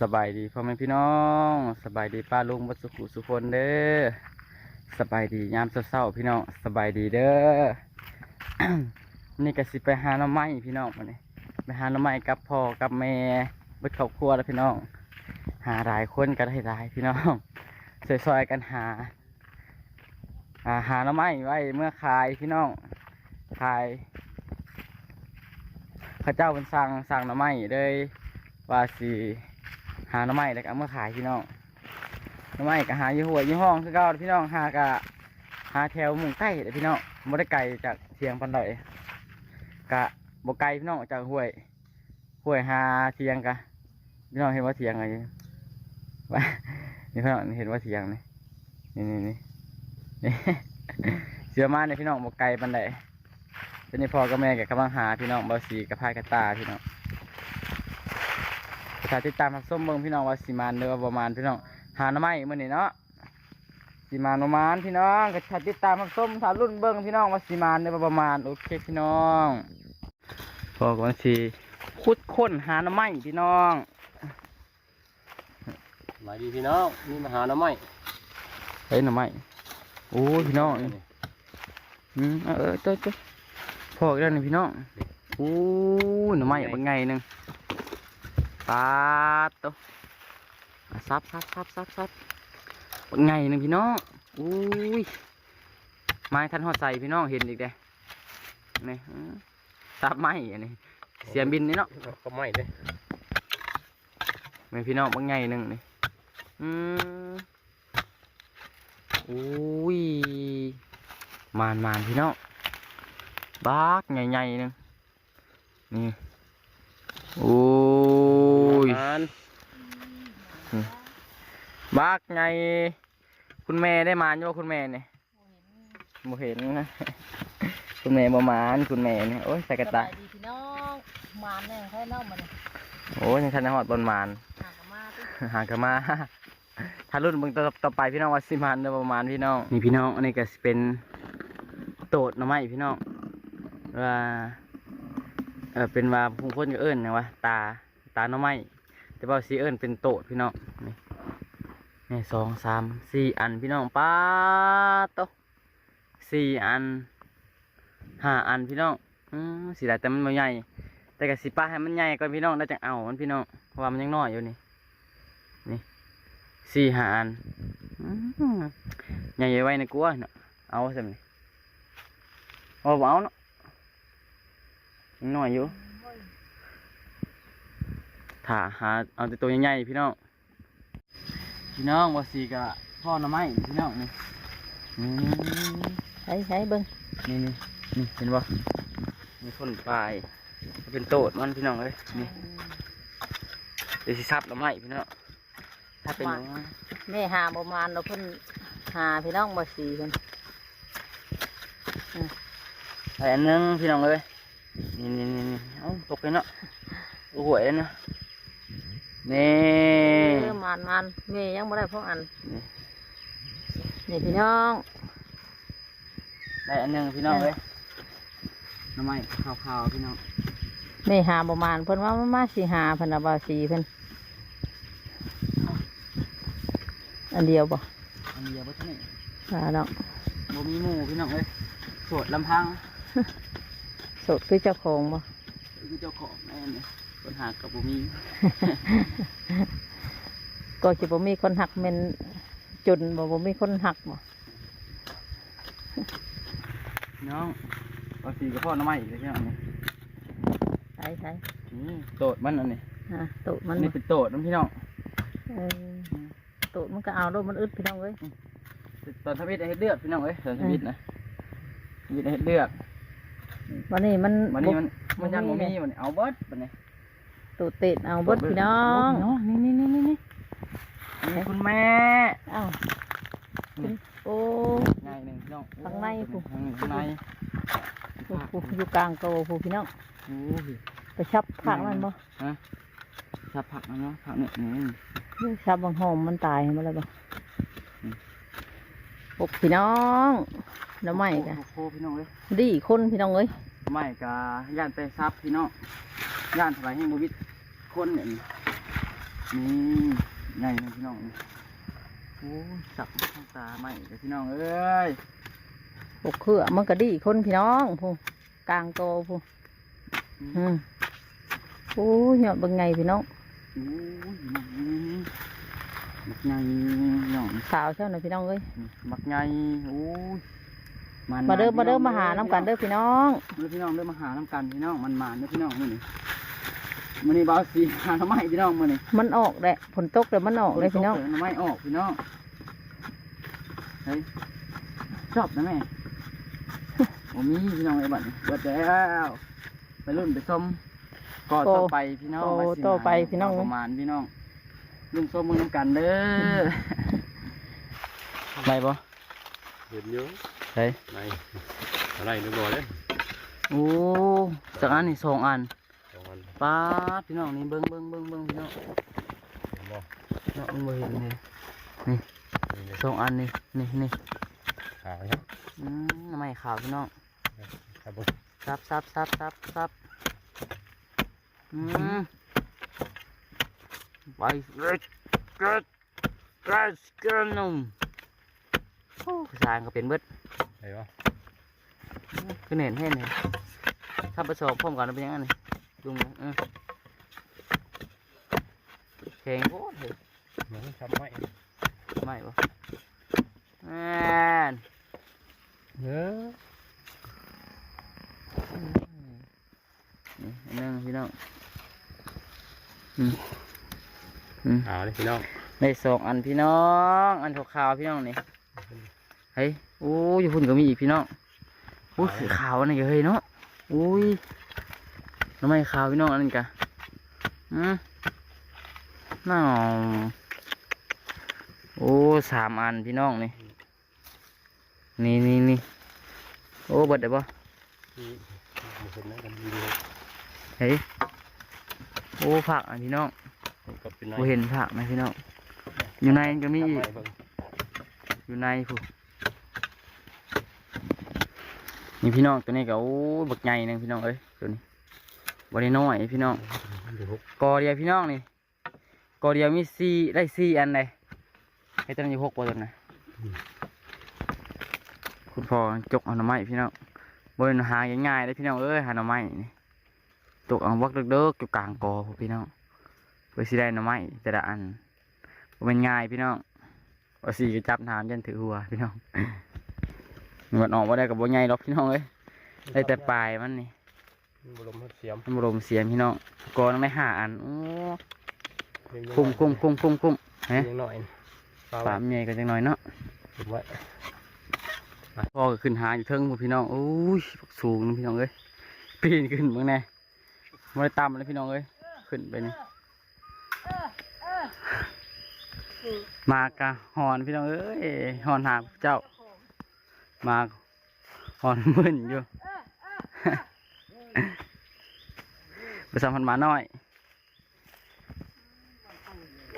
สบายดีพ่อแม่พี่น้องสบายดีป้าลุงวัดสุขุสุคนเด้อสบายดียามเศร้าๆพี่น้องสบายดีเด้อ นี่ก็สิไปหาหน่อไม้พี่น้องมาเนี่ไปหาหน่อไม้กับพ่อกับแม่เบิดครอบครัวแล้วพี่น้อง หาหลายคนก็ได้หลายพี่น้องซอยๆกันหาหาหน่อไม้ไว้เมื่อขายพี่น้องขายพระเจ้าเป็นสั่งสั่งหน่อไม้เลยว่าสิ หาหน่อไม้แล้วก็เอาขายพี่น้องหน่อไม้ก็หาอยู่หัวอยู่ห้องคือเก่าพี่น้องหากะหาแถวมุงใกล้เลยพี่น้องบ่ได้ไกลจากเทียงปันใดกะบ่ไกลพี่น้องจากห้วยห้วยหาเทียงกะพี่น้องเห็นว่าเทียงอะไรว่านี่พี่น้องเห็นว่าเทียงนี่นี่นี่นี่เสือมาเนี่ยพี่น้องบ่ไกลปันใดเป็นนี่พ่อกับแม่กับกำลังหาพี่น้องบ่สีกับพายกับตาพี่น้อง ถ้าติดตามรับส้มเบิ่งพี่น้องว่าสีมานเรือว่าประมาณพี่น้องหาหน่อไม้มื้อนี้เนาะสีมานประมาณพี่น้องก็ถ้าติดตามรับส้มถ้ารุ่นเบิ่งพี่น้องว่าสีมานเรือว่าประมาณโอเคพี่น้องพ่อก็ว่าสิขุดค้นหาหน่อไม้พี่น้องสวัสดีพี่น้องนี่มาหาหน้ำไม้เฮ้ยหน่อไม้โอ้ยพี่น้องนี่อืมเออเออเจ้าเจ้าพ่ออีกแล้วนี่พี่น้องโอ้ยหน่อไม้เป็นไงหนึง ปาดโตอะซับซับซับซับซับเป็นไงหนึงพี่น้องอุ้ยไม้ทันหอดใส่พี่น้องเห็นอีกเด้นี่อืมซับไม้อันนี้เสียมบินนี่เนาะก็ไม่เลยแม่พี่น้องเป็นไงหนึงนี่อืมอุ้ยมานมานพี่น้องบากใหญ่ๆหนึงนี่โอ้ ยงานบากไง คุณแม่ได้มานอยู่บ่คุณแม่เนี่ยบ่เห็นนะ คุณแม่บ่มานคุณแม่เนี่ยโอ้ยใส่กระสตาบายดีพี่น้องมานแน่แค่น้องมันโอ้ยยังทันได้ฮอดบนมานหากนมาติหางกันมาถ้ารุ่นเบิ่งต่อต่อไปพี่น้องว่าสิมานเด้อประมาณพี่น้องนี่พี่น้องอันนี้ก็สิเป็นโตดหน่อไม้พี่น้องว่าเออเป็นว่าผู้คนก็เอิ้นนะว่าตา ตาหน่อไม้แต่ว่าสีเอิ้นเป็นโตดพี่น้องนี่นี่สองสามสี่อันพี่น้องป้าโตสี่อันห้าอันพี่น้องอืมสีได้แต่มันไม่ใหญ่ แต่ก็สิป้าให้มันใหญ่ก่อนพี่น้องแล้จังเอามันพี่น้องเพราะว่ามันยังน้อยอยู่นี่นี่สี่ห้าอันอื้อหือใหญ่ไว้ในกลัวเนาะเอาใช่ไหมเอาเอาเนาะยังน้อยอยู่ ถ้าหาเอาแต่ตัวใหญ่ๆพี่น้องพี่น้องว่าสีกะพ่อหน่อไม้พี่น้องนี่อืมใช้ใช้เบิ้งนี่นี่นี่เห็นบ่มีคนปลายเป็นโตดมันพี่น้องเอ้ยนี่เดี๋ยวสิซับหน่อไม้พี่น้องถ้าเป็นหน่อไม้แม่หาบ่มานเราเพิ่นหาพี่น้องบ่สีเพิ่นไปอันหนึงพี่น้องเอ้ยนี่นี่นี่นี่เอ้าตกเลยเนาะโอ้โหวยเลยเนาะ นี่เออมานมานแม่ยังบ่ได้พวกอันนี่นี่พี่น้อง ได้อันหนึงพี่น้องเอ้ยหน้ำไม้ขาวๆพี่น้องแม่หาบ่มานเพิ่นว่ามามาสิหาเพิ่นน่ะบ่สีเพิ่นอันเดียวบ่อันเดียวบ่ทันนี่หาดอกบ่มีหมู่พี่น้องเอ้ยโสดลำพังสดคือเจ้าของบ่คือเจ้าของแม่นี่ ปัญหากับบ่มีก็สิบ่มีคนหักแม่นจนบ่บ่มีคนหักบ่พี่น้องบางทีก็พ่อหน้ำไม้อีกเลยพี่น้องนี่ใช้ใช้นี่โตดมันอันนี้ฮะโตะมันอันนี้เป็นโตดนะพี่น้องเออโตะมันก็เอาโลดมันอึดพี่น้องเอ้ยตอนทวิตเฮ็ดเลือดพี่น้องเอ้ยตอนทวิตนะทวิตเฮ็ดเลือดวันนี้มันวันนี้มันบ่มันยังบ่บ่มีมีมันเอาเบิดบัดนี้ ตูดติดเอาเบดพี่น้องเนาะนี่นี่นี่นี่นี่นี่คุณแม่เอ้าคุณโอ้ง่ายหนึ่งพี่น้องข้างในผู้ข้างในข้างในผู้ผู้อยู่กลางโตผู้พี่น้องโอ้ยไปชับผักมันบ่ฮะชับผักนะเนาะผักเนี่ยนี่ชับบางหอมมันตายมาแล้วบ่ปกพี่น้องแล้วไม่กะโอ้โหพี่น้องเอ้ยดีคนพี่น้องเอ้ยไม่กะย่านไปซับพี่น้องย่านถลายให้บวิด คนเนี่ยนี่นี่ใหญ่นะพี่น้องนี่โอ้ยสับข้างตาใหม่เลยพี่น้องเอ้ยปลูกเขือมันก็ดีคนพี่น้องผู้กลางโตผู้อืมโอ้ยยอดเบิ่งไงพี่น้องโอ้ยมักใหญ่พี่น้องขาวเช่าหน่อยพี่น้องเอ้ยมักใหญ่โอ้ยนมาเด้อมาเด้อพี่มาหาน้ำกันเด้อพี่น้องเด้อพี่น้องเด้อมาหาน้ำกันพี่น้องมันมาเด้อพี่น้องมื้อนี้ มื้อนี้บ่าวสีหาหน่อไม้พี่น้องมื้อนี้มันออกแหละฝนตกเดี๋ยวมันออกเลยพี่น้องหน่อไม้ออกพี่น้องเฮ้ยชอบนะแม่ผมมีพี่น้องไอ้บัดนี้เบิดแล้วไปรุ่นไปส้มก่อต่อไปพี่น้องโตว่าสิโตไปพี่น้องประมาณพี่น้องรุ่นส้มมือน้ำกันเด้อไปบ่เห็นอยู่เฮ้ยไหนอะไรนึกบ่เลยโอ้สักอันนี่สองอันสองอัน ป้าดพี่น้องนี่เบิ้งเบิ้งเบิ้งเบิ้งพี่น้องเห็นบ่เนาะมันบ่เห็นเลยนี่เลยสองอันนี่นี่นี่ขาวครับอืมน้ำไม้ขาวพี่น้องครับผมซับซับซับซับซับอืมไปเร็ดเร็ดเร็ดเกินนุ่มโอ้ผู้ชายก็เป็นเบิดไหนวะคือเห็นเห็นเลยถ้าไปสอบพร้อมกันเป็นยังไง นี่ดุงเลยเออแข็งโคตรเลยมันทำไม่ไม่ปะแอนเนื้อนี่อันนึงพี่น้องอืมอืมขาวเลยพี่น้องได้สองอันพี่น้อง อันขาวๆพี่น้องนี่เฮ้ยโอ้ยอยู่พุ่นก็มีอีกพี่น้องโอ้ยสีขาวอันนี้ก็เฮ้ยเนาะโอ้ย น้ำไม่ขาวพี่น้องอันนี้กะอืมน่าโอ้สามอันพี่น้องนี่ นี่นี่นี่โอ้เบิดได้ปะที่มันเป็นนะกันดีเลยเฮ้ยโอ้ผักอันพี่น้องก็เป็นโอ้เห็นผักไหมพี่น้อง อยู่ในก็มีอีกเบิ่งอยู่ในผู้นี่พี่น้องตัวนี้ก็โอ้ยบักใหญ่หนึงพี่น้องเอ้ยตัวนี้ บริน้อยพี่น้องเดี๋ยวกอเดียวพี่น้องนี่กอเดียวมีสี่ได้สี่อันเลยไอ้ตัวนั้นอยู่หกกว่าตัวนะคุณพ่อจกเอาหน่อไม้พี่น้องบริหาง่ายๆเลยพี่น้องเอ้ยหาหน่อไม้นี่ตกเอาวักเด้อๆอยู่กลางกอพวกพี่น้องเพื่อสิได้หน่อไม้แต่ละอันบ่แมันง่ายพี่น้องว่าสี่ก็จับน้ำยันถือหัวพี่น้องมันออกมาได้กับบ่ใหญ่หรอกพี่น้องเอ้ยได้แต่ปลายมันนี่ บรมเสียมมันบ่รวมเสียงพี่น้องกอต้องได้ห้าอันโอ้กุ้งกุ้งกุ้งกุ้งกุ้งฮะยังหน่อยปลาใหญ่กันจังหน่อยเนาะผมไว้พ่อก็ขึ้นหาอยู่เทิงหมดพี่น้องโอ้ยบักสูงนะพี่น้องเอ้ยปีนขึ้นเบ้างแน่ไม่ได้ตามเลยพี่น้องเอ้ยขึ้นไปนี่มากะหอนพี่น้องเอ้ยหอนหาเจ้า มาหอนมึนอยู่ ไปสัมพันธ์หมาน้อย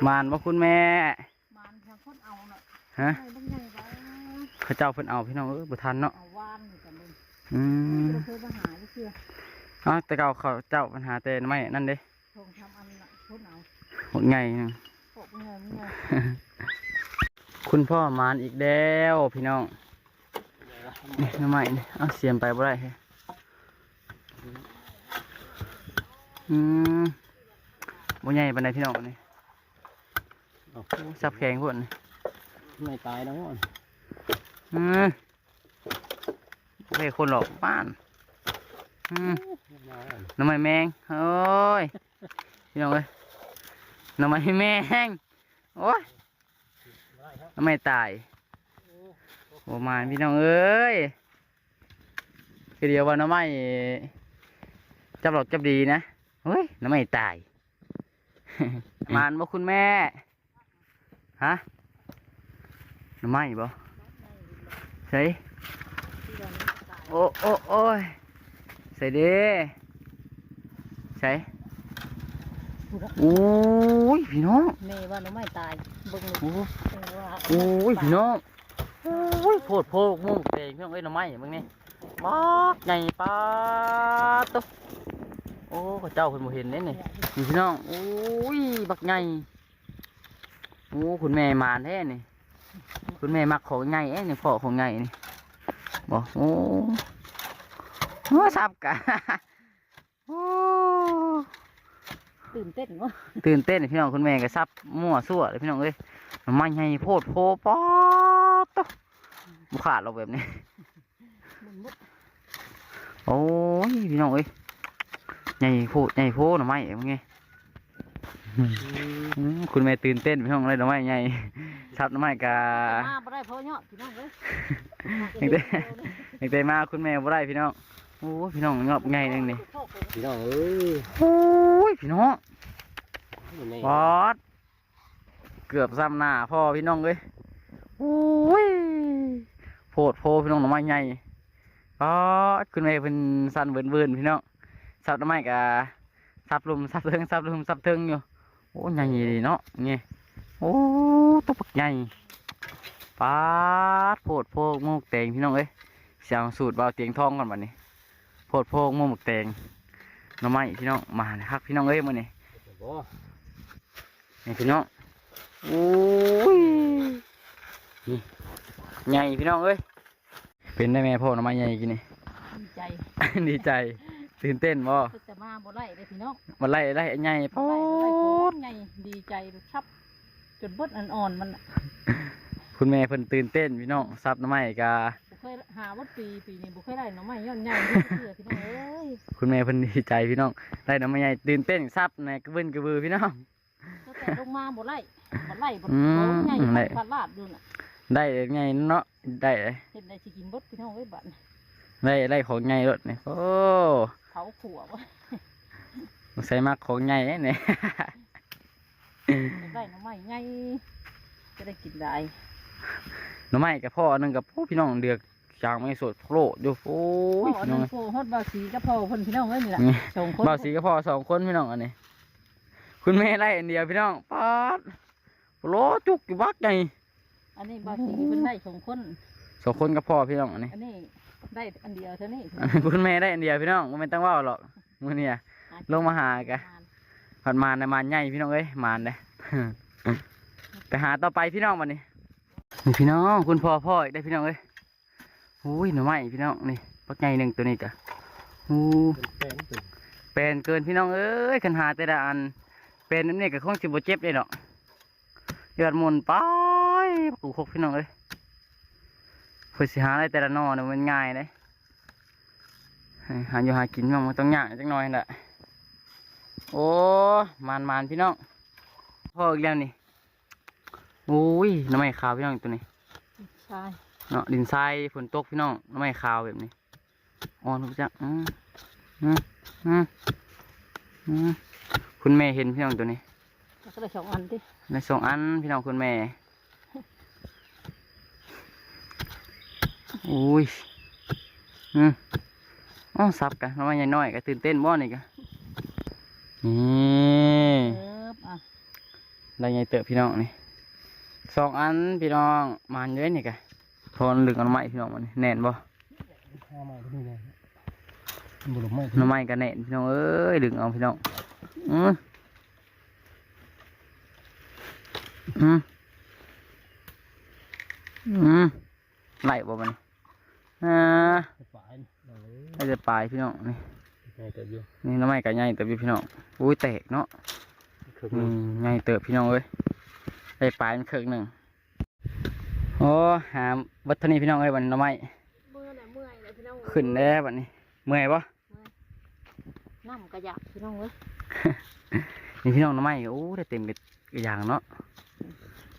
มานว่าคุณแม่ มันทางคนเอาน่ะฮะให้บังไงไว้เขาเจ้าเพิ่นเอาพี่น้องเอ้ยบ่ทันเนาะเอาวานนี่กันเลยอืมเราเคยมาหาอยู่เชื่อเอ้าแต่เก่าเขาเจ้าปัญหาแต่ไม่นั่นเด้ทงทำอันน่ะคนเอาหมดไงนึง ปกเงินเงินคุณพ่อมานอีกแล้วพี่น้องนี่ทำไมนี่เอาเสียมไปบ่ได้เฮ้ย อืมบ่ใหญ่ปานใดพี่น้องนี่เอาโอ้สับแข็งพุ่นนี่ไม่ตายแล้วอะอืมโอเคคนหลอกบ้านอืมมาแล้วน้ำมันแมงโอ้ยพี่น้องเอ้ยน้ำมันแมงโอ้ยน้ำมันตายโอ้มานพี่น้องเอ้ยคือเดียวว่าน้ำมันจับหลอกจับดีนะ เฮ้ยน้ำมันตาย มานบ่คุณแม่ ฮะน้ำมันบ่ใช่โอ้โอ้โอ้ยใส่เด้ใส่โอ้ยพี่น้องเมว่าหนูไม่ตายเบิ่งโอ้เลยว่าโอ้ยพี่น้องโอ้ยโพดโพดมุ่งเตงพี่น้องเอ้ยหน่อไม้เบิ่งนี่ปักใหญ่ปาดตุ๊ โอ้เขาเจ้าเพิ่นบ่เห็นเด้นี่นี่พี่น้องโอ้ยบักใหญ่โอ้คุณแม่มานแท้นี่คุณแม่มักของใหญ่เอ้นี่พ่อของใหญ่นี่บอกโอ้โหซับกะโอ้ตื่นเต้นวะตื่นเต้นพี่น้องคุณแม่ก็ซับมั่วซั่วเลยพี่น้องเอ้ยมันใหญ่โพดโพป๊อดโตบุขาดเราแบบนี้มันมุดโอ้ยพี่น้องเอ้ย ใหญ่โพดใหญ่โพดหน่อไม้เอ้ยไงอืมคุณแม่ตื่นเต้นพี่น้องเลยหน่อไม้ใหญ่ซับหน่อไม้กะมาบ่ได้เพราะยอดพี่น้องเอ้ยยังได้อยากได้มาคุณแม่บ่ได้พี่น้องโอ้ยพี่น้องงอบใหญ่นึงนี่พี่น้องเอ้ยโอ้ยพี่น้องมันในบอสเกือบซ้ำหน้าพ่อพี่น้องเลยโอ้ยโพดโพพี่น้องหน่อไม้ใหญ่บอสคุณแม่เป็นสันเบิ่นเบิ่นๆพี่น้อง ซับหน่อไม้กะซับลุมซับเทิงซับลุมซับเทิงอยู่โอ้ใหญ่ดีเนาะนี่โอ้ตัวปักใหญ่ปาดโพดโพหมูกแตงพี่น้องเอ้ยเสียงสูตรเบาเตียงทองก่อนบัดนี้โพดโพหมูกแตงหน่อไม้พี่น้องมาเลยครับพี่น้องเอ้ยมื้อนี้บ่นี่พี่น้องโอ้ยนี่ใหญ่พี่น้องเอ้ยเป็นได้แม่พ่อหน้ำไม้ใหญ่กินนี่ดีใจดีใจ ตื่นเต้นบ่เพิ่นจะมาบ่ได้เลยพี่น้องมาไล่ไล่ใหญ่บ่ป๊อได้บ่ได้โคดตรไงดีใจชับจนเบดอันอ่อนมันน่ะคุณแม่เพิ่นตื่นเต้นพี่น้องซับหน้ำไม้กาบ่เคยหาวัดปีปีนี้บ่เคยได้หน่อไม้ย้อนใหญ่เพื่อพี่น้องเอ้ยคุณแม่เพิ่นดีใจพี่น้องได้หน้ำไม้ใหญ่ตื่นเต้นซับในกระเบิ้นกระบือพี่น้องตั้งแต่ลงมาบ่ไล่บ่ไล่บ่อืมบ่ใหญ่ได้พัดลาดอยู่น่ะได้ใหญ่เนาะได้เลยเห็นได้สิกินเบดพี่น้องเอ้ยบัดนี้ได้ได้ของใหญ่รถนี่โอ้ เผาขัวบ่ใส่มักของใหญ่เนี่ยได้หน่อไม้ใหญ่จะได้กินได้หน้ำไม้กับพ่อหนึงกับพี่น้องเดือกจางไม่สดโผล่อยู่โอ้ยพ่ออันพี่น้นั้องนโฟฮอดบาสีกับพ่อเพิ่นพี่น้องเอ้ยนี่ล่ะนี่สองคนบ่าวสีก็พอสองคนพี่น้องอันนี้คุณแม่ไล่อันเดียวพี่น้องปาดโลจุกอยู่บักไงอันนี้บาสีเพิ่นได้สองคนสองคนก็พอพี่น้องอันนี้อันนี้ ได้อันเดียวเท่านี้อันนี้คุณแม่ได้อันเดียวพี่น้องไม่ต้องเว่าหรอกมื้อนี้อะลงมาหากะผัดมานในมานใหญ่พี่น้องเอ้ยมานเลยไปหาต่อไปพี่น้องวันนี้นี่พี่น้องคุณพ่อพ่ออีกได้พี่น้องเอ้ยโอ้ยหน่อไม้พี่น้องนี่ปักใหญ่หนึ่งตัวนี้จ้ะโอ้เป็นแป้งเป็นเป็นเกินพี่น้องเอ้ยขันหาแต่ละอัน เป็นนั่นนี่ก็คงสิบ่เจ็บเลยเนาะยอดหมุนไปปูคกพี่น้องเอ้ยเพื่อสิหาอะไรแต่ละหนอเนี่ยมันง่ายเลยหาอยู่หากินมันมันต้องยากจังหน่อยแหละโอ้มานมานพี่น้องพ่ออีกแล้วนี่โอ้ยน้ำไม้ขาวพี่น้องตัวนี้ใช่เนาะดินทรายฝนตกพี่น้องน้ำไม้ขาวแบบนี้อ่อนทุกจังอืมอืมอืมอืมคุณแม่เห็นพี่น้องตัวนี้แล้วก็ได้สองอันที่ในสองอันพี่น้องคุณแม่ อุ้ยอืมอ๋อสับกันน้ำไม้ใหญ่น้อยก็ตื่นเต้นบ่นี่กะนี่เอออะได้ไงเตอะพี่น้องนี่สองอันพี่น้องมานเยอะนี่กะทนลึกเอาน้ำไม้พี่น้องมันแน่นบ่ข้าวใหม่ก็มีเลยบุหรี่ไม่หน้ำไม้กันแน่นพี่น้องเอ้ยดึงเอาพี่น้องอืมอืมอืมไหลบ่มัน อ่าฝายเลยให้จะปลายพี่น้องนี่ไงแต่อยู่นี่หน้ำไม้กันใหญ่เติบอยู่พี่น้องอุ้ยแตกเนาะคือนี่ใหญ่เติบพี่น้องเอ้ยได้ปลายมันครึ่งหนึ่งโอ้หาวัตถุนี้พี่น้องเอ้ยวันหน้ำไม้เมื่อน่ะเมื่อยเลยพี่น้องขึ้นแล้วบัดนี้ เมื่อยปะน้ำกระยักพี่น้องเอ้ยนี่พี่น้องหน้ำไม้โอ้ได้เต็มกระยางเนาะ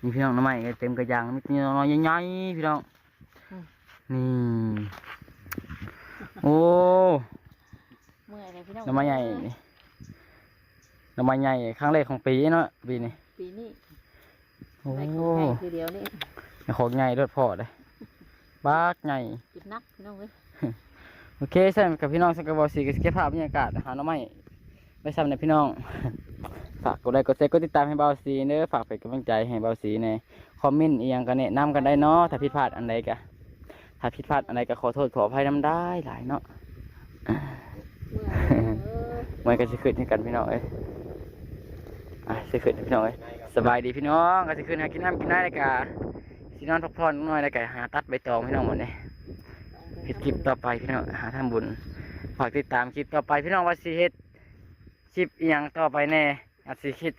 นี่พี่น้องหน้ำไม้เต็มกระยางมีพี่น้องใหญ่ๆพี่น้อง นี่ โอ้เมื่อยเลยพี่น้องหน้ำไม้ใหญ่นี่หน้ำไม้ใหญ่ครั้งแรกของปีเนาะปีนี้ปีนี้โอ้ได้ของใหญ่ทีเดียวนี่ของใหญ่รถพอเลยบากใหญ่กินนักพี่น้องเอ้ยโอเคใช่กับพี่น้องสังกับบอสีกับสเก็ตภาพบรรยากาศหาหน้ำไม้ไม่ซ้ำในพี่น้องฝากกดไลค์กดแชร์กดติดตามให้เบาสีเนื้อะฝากเป็นกำลังใจให้เบาสีในคอมเมนต์อีหยังกันแนะนำกันได้เนาะถ้าผิดพลาดอันใดก็ ถ้าผิดพลาดอันใดก็ขอโทษขออภัยน้ำได้หลายเนาะเมื่อยเออมันก็จะขึ้นให้กันพี่น้องเอ้ยอะจะขึ้นพี่น้องเอ้ยสบายดีพี่น้องก็จะขึ้นหากินน้ำกินได้เลยกะสินอนพักผ่อนน่อยแล้วกะหาตัดใบตองพี่น้องหมดเลยเฮ็ดคลิปต่อไปพี่น้องหาทำบุญฝากติดตามคลิปต่อไปพี่น้องว่าสิเฮ็ดคลิปอหย่างต่อไปแน่อาจสิคิด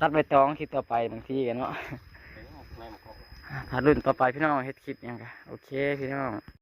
ตัดใบตองคลิปต่อไปบางทีกันเนาะ รุ่นต่อไปพี่น้องเฮ็ดคลิปยังกะโอเคพี่น้อง